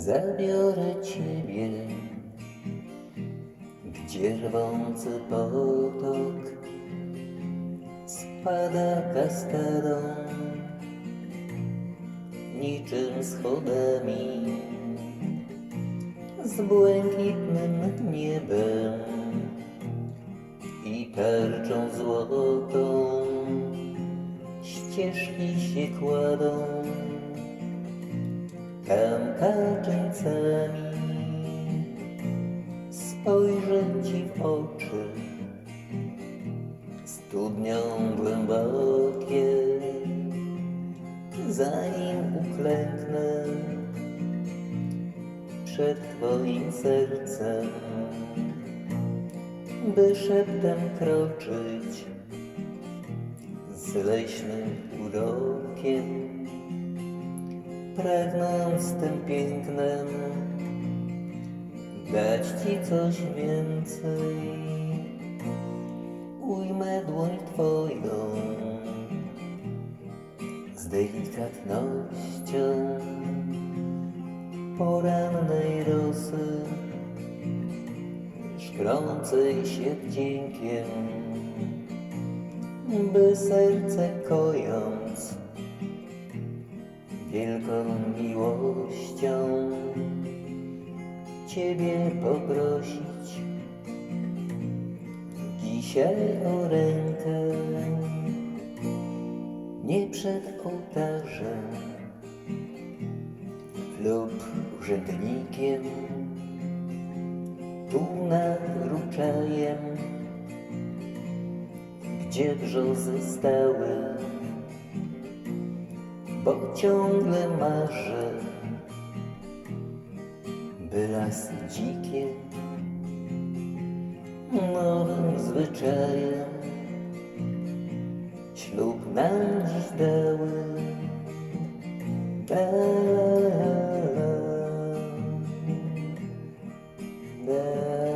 Zabiorę ciebie, gdzie rwący potok spada kaskadą, niczym schodami z błękitnym niebem i tarczą złotą ścieżki się kładą tam kaczyńcami spojrzę ci w oczy. Studnią głębokie zanim uklęknę przed twoim sercem by szeptem kroczyć z leśnym urokiem pragnąc tym pięknem dać ci coś więcej. Ujmę dłoń twoją z delikatnością porannej rosy, szkrącej się wdziękiem, by serce kojąc wielką miłością Ciebie poprosić. Dzisiaj o rękę nie przed ołtarzem lub urzędnikiem. Tu nad ruczajem gdzie brzozy stały bo ciągle marzę, by raz dzikie nowym zwyczajem ślub nam dziś dały. Da, da, da.